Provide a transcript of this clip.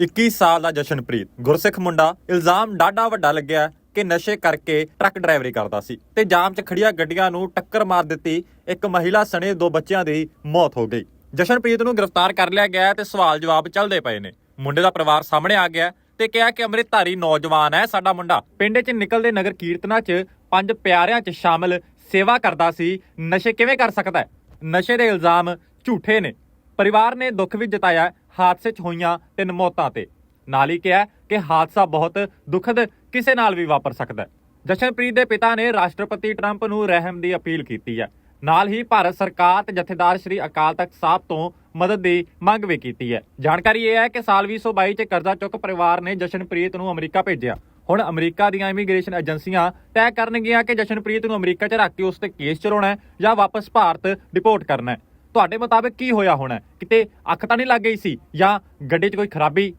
21 ਸਾਲ ਦਾ ਜਸ਼ਨਪ੍ਰੀਤ। ਗੁਰਸਿੱਖ ਮੁੰਡਾ ਇਲਜ਼ਾਮ ਡਾਢਾ ਵੱਡਾ ਲੱਗਿਆ ਕਿ ਨਸ਼ੇ ਕਰਕੇ ਟਰੱਕ ਡਰਾਈਵਰੀ ਕਰਦਾ ਸੀ ਤੇ ਜਾਮ 'ਚ ਖੜੀਆਂ ਗੱਡੀਆਂ ਨੂੰ ਟੱਕਰ ਮਾਰ ਦਿੱਤੀ। ਇੱਕ ਮਹਿਲਾ ਸਣੇ ਦੋ ਬੱਚਿਆਂ ਦੀ ਮੌਤ ਹੋ ਗਈ। ਜਸ਼ਨਪ੍ਰੀਤ ਨੂੰ ਗ੍ਰਿਫਤਾਰ ਕਰ ਲਿਆ ਗਿਆ ਤੇ ਸਵਾਲ ਜਵਾਬ ਚੱਲਦੇ ਪਏ ਨੇ। ਮੁੰਡੇ ਦਾ ਪਰਿਵਾਰ ਸਾਹਮਣੇ ਆ ਗਿਆ ਤੇ ਕਿਹਾ ਕਿ ਅੰਮ੍ਰਿਤਧਾਰੀ ਨੌਜਵਾਨ ਹੈ, ਸਾਡਾ ਮੁੰਡਾ। ਪਿੰਡ 'ਚ ਨਿਕਲਦੇ ਨਗਰ ਕੀਰਤਨਾਂ 'ਚ ਪੰਜ ਪਿਆਰਿਆਂ 'ਚ ਸ਼ਾਮਲ ਸੇਵਾ ਕਰਦਾ ਸੀ। ਨਸ਼ੇ ਕਿਵੇਂ ਕਰ ਸਕਦਾ ਹੈ? ਨਸ਼ੇ ਦੇ ਇਲਜ਼ਾਮ ਝੂਠੇ ਨੇ। ਪਰਿਵਾਰ ਨੇ ਦੁੱਖ ਵੀ ਜਤਾਇਆ। ਹਾਦਸੇ 'ਚ ਹੋਈਆਂ ਤਿੰਨ ਮੌਤਾਂ ਤੇ। ਨਾਲ ਹੀ ਕਿਹਾ ਕਿ ਹਾਦਸਾ ਬਹੁਤ ਦੁਖਦ ਕਿਸੇ ਨਾਲ ਵੀ ਵਾਪਰ ਸਕਦਾ ਹੈ। ਜਸ਼ਨਪ੍ਰੀਤ ਦੇ ਪਿਤਾ ਨੇ ਰਾਸ਼ਟਰਪਤੀ ਟਰੰਪ ਨੂੰ ਰਹਿਮ ਦੀ ਅਪੀਲ ਕੀਤੀ ਹੈ। ਨਾਲ ਹੀ ਭਾਰਤ ਸਰਕਾਰ ਤੇ ਜਥੇਦਾਰ ਸ਼੍ਰੀ ਅਕਾਲ ਤਖਤ ਸਾਹਿਬ ਤੋਂ ਮਦਦ ਦੀ ਮੰਗ ਵੀ ਕੀਤੀ ਹੈ। ਜਾਣਕਾਰੀ ਇਹ ਹੈ ਕਿ ਸਾਲ 2022 ਚ ਕਰਜ਼ਾ ਚੁੱਕ ਪਰਿਵਾਰ ਨੇ ਜਸ਼ਨਪ੍ਰੀਤ ਨੂੰ ਅਮਰੀਕਾ ਭੇਜਿਆ। ਹੁਣ ਅਮਰੀਕਾ ਦੀਆਂ ਇਮੀਗ੍ਰੇਸ਼ਨ ਏਜੰਸੀਆਂ ਤੈਅ ਕਰਨਗੀਆਂ ਕਿ ਜਸ਼ਨਪ੍ਰੀਤ ਨੂੰ ਅਮਰੀਕਾ 'ਚ ਰੱਖ ਕੇ ਉਸ ਤੇ ਕੇਸ ਚਲਾਉਣਾ ਹੈ ਜਾਂ ਵਾਪਸ ਭਾਰਤ ਡਿਪੋਰਟ ਕਰਨਾ ਹੈ। ਤੁਹਾਡੇ ਮੁਤਾਬਕ ਕੀ ਹੋਇਆ ਹੋਣਾ? ਕਿਤੇ ਅੱਖ ਤਾਂ ਨਹੀਂ ਲੱਗ ਗਈ ਸੀ? ਜਾਂ ਗੱਡੀ 'ਚ ਕੋਈ ਖਰਾਬੀ